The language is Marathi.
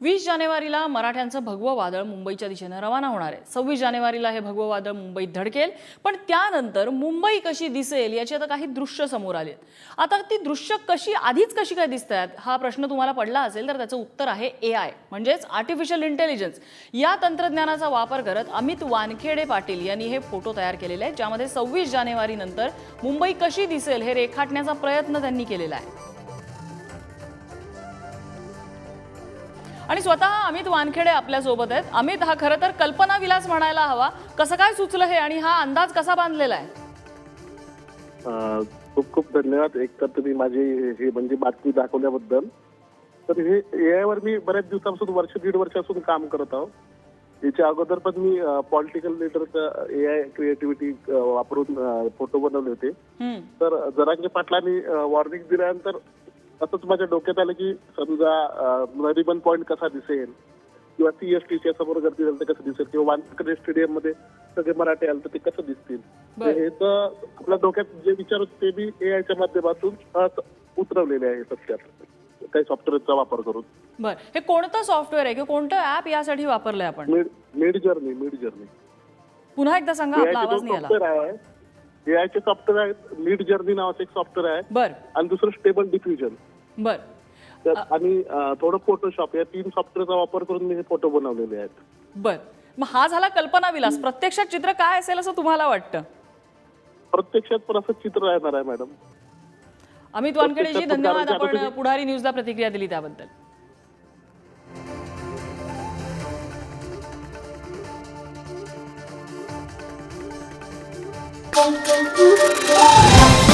वीस जानेवारीला मराठ्यांचं भगवं वादळ मुंबईच्या दिशेनं रवाना होणार आहे. सव्वीस जानेवारीला हे भगवं वादळ मुंबईत धडकेल पण त्यानंतर मुंबई कशी दिसेल याची आता काही दृश्य समोर आले आता ती दृश्य कशी आधीच कशी काय दिसत आहेत हा प्रश्न तुम्हाला पडला असेल तर त्याचं उत्तर आहे ए आय म्हणजेच आर्टिफिशियल इंटेलिजन्स या तंत्रज्ञानाचा वापर करत अमित वानखेडे पाटील यांनी हे फोटो तयार केलेले आहेत ज्यामध्ये सव्वीस जानेवारी नंतर मुंबई कशी दिसेल हे रेखाटण्याचा प्रयत्न त्यांनी केलेला आहे. आणि स्वतः अमित वानखेडे आपल्यासोबत आहेत. अमित हा खरं तर कल्पना विलास म्हणायला हवा. कसं काय सुचलं हे आणि हा अंदाज कसा बांधलेला आहे? खूप खूप धन्यवाद. एक तर तुम्ही माझी ही म्हणजे बातमी दाखवल्याबद्दल. तर हे AI वर मी बऱ्याच दिवसापासून वर्ष दीड वर्षापासून काम करत आहो याच्या अगोदर पण मी पॉलिटिकल लिडरचा ए आय क्रिएटिव्हिटी वापरून फोटो बनवले होते. तर जरांगे पाटलांनी वॉर्निंग दिल्यानंतर असंच माझ्या डोक्यात आलं की समजा नरिमन पॉईंट कसा दिसेल किंवा सीएसटीच्या समोर गर्दी झाली तर कसं दिसेल किंवा वानखेडे स्टेडियममध्ये सगळे मराठी आले तर ते कसं दिसतील? हे तर आपल्या डोक्यात जे विचार होते ते मी ए आयच्या माध्यमातून उतरवलेले आहे सत्यात काही सॉफ्टवेअरचा वापर करून. बर. हे कोणतं सॉफ्टवेअर आहे किंवा कोणतं ऍप यासाठी वापरलंय आपण? मिड जर्नी मिड जर्नी पुन्हा एकदा सांगा आपला आवाज नाही आला. सॉफ्टवेअर आहे ए चे सॉफ्टवेअर आहे मिड जर्नी नावाचं एक सॉफ्टवेअर आहे. बर. आणि दुसरं स्टेबल डिफ्युजन बर. आणि थोडं फोटोशॉप या तीन सॉफ्टवेअरचा वापर करून मी हे फोटो बनवलेले आहेत. बर. मग हा झाला कल्पना विलास. प्रत्यक्षात चित्र काय असेल असं तुम्हाला वाटतं? प्रत्यक्षात पण असं चित्र राहणार आहे मॅडम. अमित वानखेडेजी धन्यवाद आपण पुढारी न्यूजला प्रतिक्रिया दिली त्याबद्दल. Boom, boom.